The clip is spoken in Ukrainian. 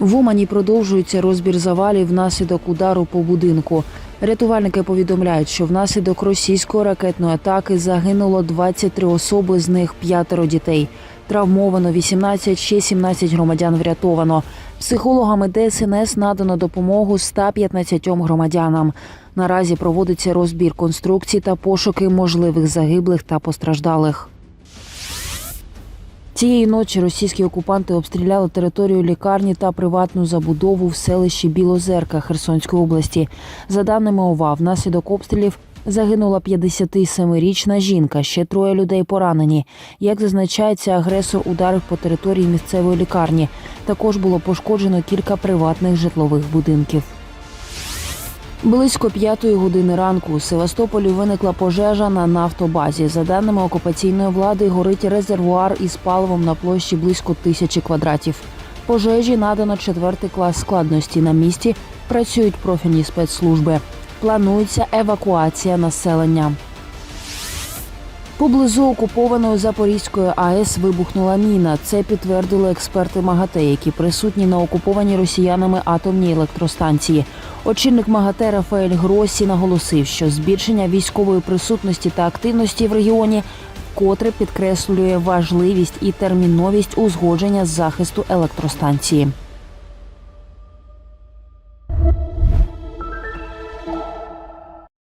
В Умані продовжується розбір завалів внаслідок удару по будинку. Рятувальники повідомляють, що внаслідок російської ракетної атаки загинуло 23 особи, з них п'ятеро дітей. Травмовано 18, ще 17 громадян врятовано. Психологами ДСНС надано допомогу 115 громадянам. Наразі проводиться розбір конструкцій та пошуки можливих загиблих та постраждалих. Цієї ночі російські окупанти обстріляли територію лікарні та приватну забудову в селищі Білозерка Херсонської області. За даними ОВА, внаслідок обстрілів загинула 57-річна жінка. Ще троє людей поранені. Як зазначається, агресор ударив по території місцевої лікарні. Також було пошкоджено кілька приватних житлових будинків. Близько п'ятої години ранку у Севастополі виникла пожежа на нафтобазі. За даними окупаційної влади, горить резервуар із паливом на площі близько тисячі квадратів. Пожежі надано четвертий клас складності. На місці працюють профільні спецслужби. Планується евакуація населення. Поблизу окупованої Запорізької АЕС вибухнула міна. Це підтвердили експерти МАГАТЕ, які присутні на окупованій росіянами атомній електростанції. Очільник МАГАТЕ Рафаель Гросі наголосив, що збільшення військової присутності та активності в регіоні вкотре підкреслює важливість і терміновість узгодження захисту електростанції.